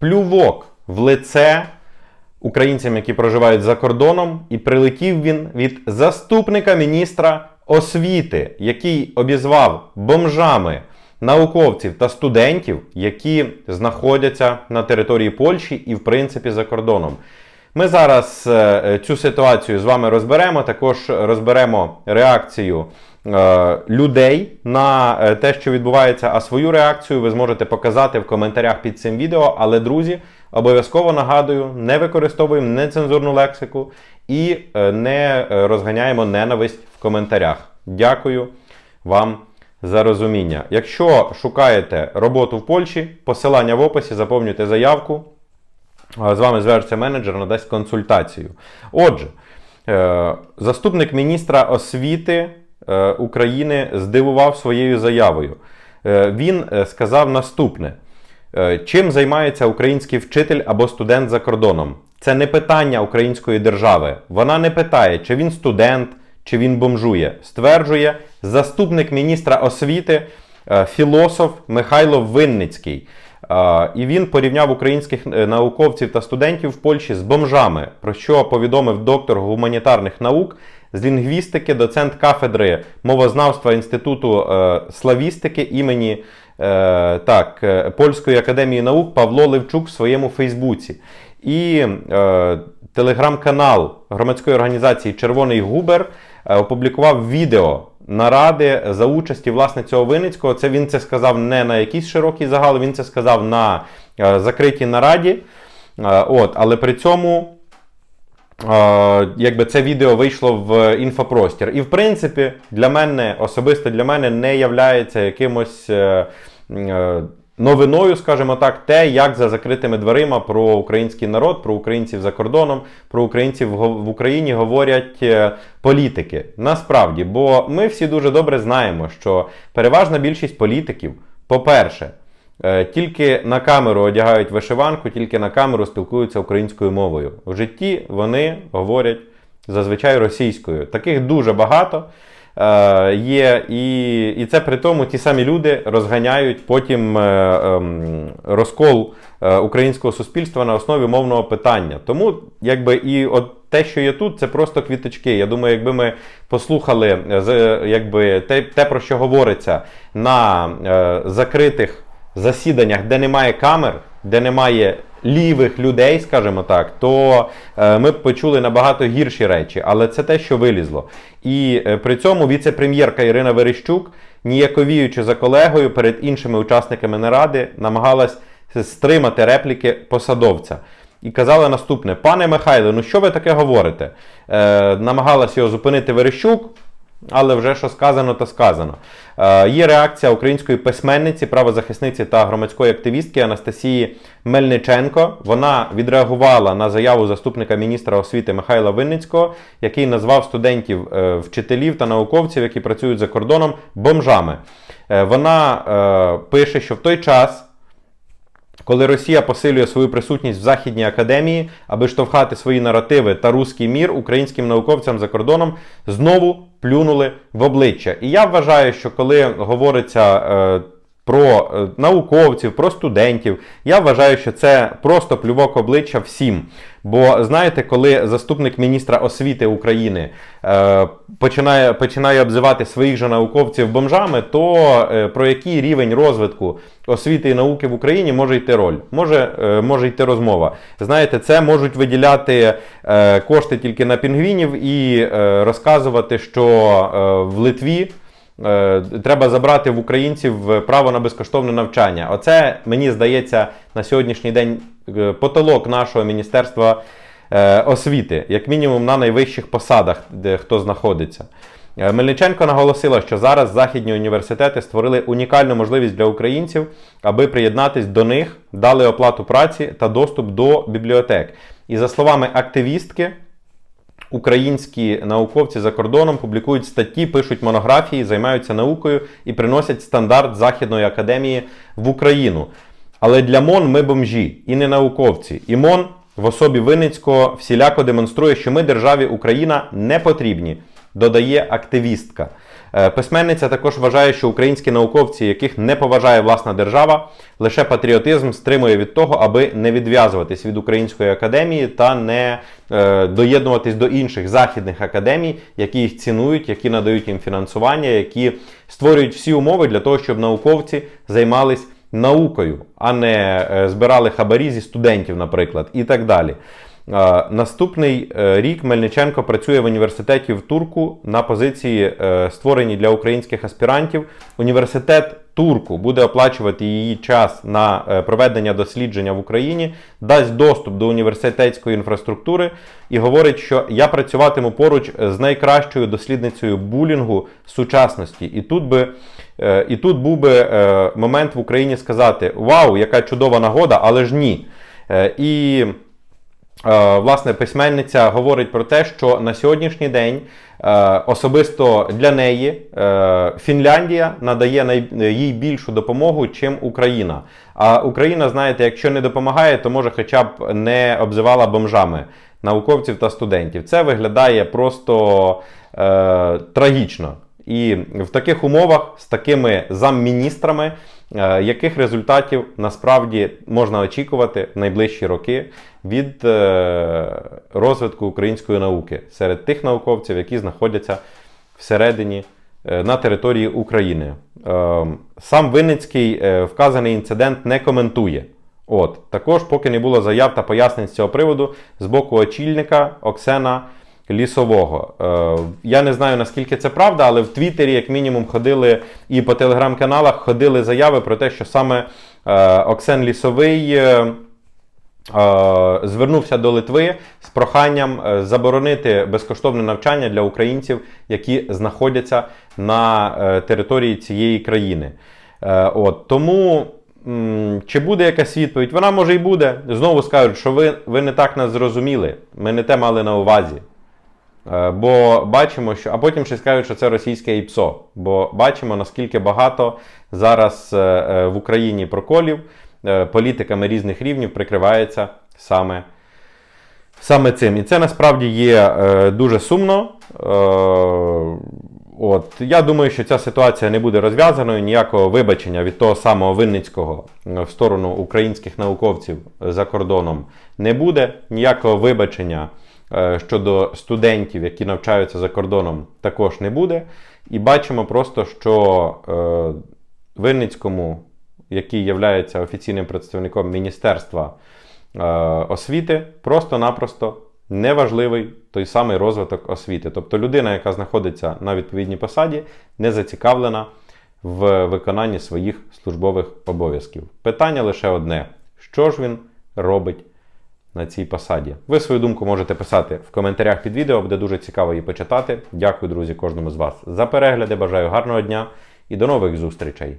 плювок в лице українцям, які проживають за кордоном, і прилетів він від заступника міністра освіти, який обізвав бомжами науковців та студентів, які знаходяться на території Польщі і, в принципі, за кордоном. Ми зараз е, цю ситуацію з вами розберемо. Також розберемо реакцію е, людей на е, те, що відбувається. А свою реакцію ви зможете показати в коментарях під цим відео. Але, друзі, обов'язково нагадую, не використовуємо нецензурну лексику і е, не е, розганяємо ненависть в коментарях. Дякую вам за розуміння. Якщо шукаєте роботу в Польщі, посилання в описі, заповнюйте заявку. З вами зв'яжеться менеджер, надасть консультацію. Отже, е, заступник міністра освіти е, України здивував своєю заявою. Е, Він сказав наступне: чим займається український вчитель або студент за кордоном? Це не питання української держави. Вона не питає, чи він студент, чи він бомжує. Стверджує заступник міністра освіти, філософ Михайло Винницький. І він порівняв українських е, науковців та студентів в Польщі з бомжами, про що повідомив доктор гуманітарних наук з лінгвістики, доцент кафедри мовознавства Інституту е, славістики імені е, так, Польської академії наук Павло Левчук в своєму Фейсбуці. І е, телеграм-канал громадської організації Червоний Губер опублікував відео наради за участі власне цього Винницького. Це він це сказав не на якийсь широкий загал, він це сказав на е, закритій нараді. Е, от, але при цьому. Е, Якби це відео вийшло в інфопростір. І в принципі, для мене, особисто для мене, не являється якимось новиною, скажімо так, те, як за закритими дверима про український народ, про українців за кордоном, про українців в Україні говорять е, політики. Насправді, бо ми всі дуже добре знаємо, що переважна більшість політиків, по-перше, Е, Тільки на камеру одягають вишиванку, тільки на камеру спілкуються українською мовою. В житті вони говорять зазвичай російською. Таких дуже багато е, є, і, і це при тому ті самі люди розганяють потім е, ем, розкол е, українського суспільства на основі мовного питання. Тому, якби і от те, що є тут, це просто квіточки. Я думаю, якби ми послухали е, з- якби, те, те, про що говориться на е, закритих засіданнях, де немає камер, де немає лівих людей, скажімо так, то е, ми б почули набагато гірші речі. Але це те, що вилізло. І е, при цьому віце-прем'єрка Ірина Верещук, ніяковіючи за колегою перед іншими учасниками наради, намагалась стримати репліки посадовця. І казала наступне: пане Михайле, ну що ви таке говорите? Е, намагалась його зупинити Верещук. Але вже що сказано, то сказано. Е, є реакція української письменниці, правозахисниці та громадської активістки Анастасії Мельниченко. Вона відреагувала на заяву заступника міністра освіти Михайла Винницького, який назвав студентів, е, вчителів та науковців, які працюють за кордоном, бомжами. Е, вона е, пише, що в той час. Коли Росія посилює свою присутність в Західній академії, аби штовхати свої наративи та руський мір українським науковцям за кордоном знову плюнули в обличчя. І я вважаю, що коли говориться е, про е, науковців, про студентів, я вважаю, що це просто плювок обличчя всім. Бо знаєте, коли заступник міністра освіти України е, починає, починає обзивати своїх же науковців бомжами, то е, про який рівень розвитку освіти і науки в Україні може йти роль, може, е, може йти розмова. Знаєте, це можуть виділяти е, кошти тільки на пінгвінів і е, розказувати, що е, в Литві. Е, Треба забрати в українців право на безкоштовне навчання. Оце мені здається на сьогоднішній день е, потолок нашого міністерства е, освіти, як мінімум на найвищих посадах, де хто знаходиться. Е, Мельниченко наголосила, що зараз західні університети створили унікальну можливість для українців, аби приєднатись до них, дали оплату праці та доступ до бібліотек. І за словами активістки, Українські науковці за кордоном публікують статті, пишуть монографії, займаються наукою і приносять стандарт Західної академії в Україну. Але для МОН ми бомжі і не науковці. І МОН в особі Винницького всіляко демонструє, що ми державі Україна не потрібні, додає активістка. Е, Письменниця також вважає, що українські науковці, яких не поважає власна держава, лише патріотизм стримує від того, аби не відв'язуватись від української академії та не е, доєднуватись до інших західних академій, які їх цінують, які надають їм фінансування, які створюють всі умови для того, щоб науковці займались наукою, а не е, збирали хабарі зі студентів, наприклад, і так далі. Наступний е, рік Мельниченко працює в університеті в Турку на позиції, е, створеній для українських аспірантів. Університет Турку буде оплачувати її час на е, проведення дослідження в Україні, дасть доступ до університетської інфраструктури і говорить, що я працюватиму поруч з найкращою дослідницею булінгу сучасності. І тут би. І тут був би момент в Україні сказати: Вау, яка чудова нагода, але ж ні. І власне, письменниця говорить про те, що на сьогоднішній день е, особисто для неї е, Фінляндія надає їй більшу допомогу, чим Україна. А Україна, знаєте, якщо не допомагає, то може хоча б не обзивала бомжами науковців та студентів. Це виглядає просто е, трагічно. І в таких умовах з такими замміністрами, е, яких результатів насправді можна очікувати в найближчі роки від е, розвитку української науки серед тих науковців, які знаходяться всередині е, на території України. Е, Сам Винницький вказаний інцидент не коментує. От також, поки не було заяв та пояснень з цього приводу з боку очільника Оксена Лісового. Е, я не знаю наскільки це правда, але в Твіттері, як мінімум, ходили і по телеграм-каналах ходили заяви про те, що саме е, Оксен Лісовий. е, Звернувся до Литви з проханням заборонити безкоштовне навчання для українців, які знаходяться на території цієї країни. От тому чи буде якась відповідь? Вона може і буде. Знову скажуть, що ви, ви не так нас зрозуміли. Ми не те мали на увазі. Е, Бо бачимо, що. А потім ще скажуть, що це російське ІПСО. Бо бачимо, наскільки багато зараз е, е, в Україні проколів політиками різних рівнів прикривається саме, саме цим. І це насправді є дуже сумно. От, я думаю, що ця ситуація не буде розв'язаною, ніякого вибачення від того самого Винницького в сторону українських науковців за кордоном не буде. Ніякого вибачення щодо студентів, які навчаються за кордоном, також не буде. І бачимо просто, що е, Винницькому, який є офіційним представником Міністерства е, освіти, просто-напросто неважливий той самий розвиток освіти. Тобто людина, яка знаходиться на відповідній посаді, не зацікавлена в виконанні своїх службових обов'язків. Питання лише одне: що ж він робить на цій посаді? Ви свою думку можете писати в коментарях під відео, буде дуже цікаво її почитати. Дякую, друзі, кожному з вас за перегляди. Бажаю гарного дня і до нових зустрічей!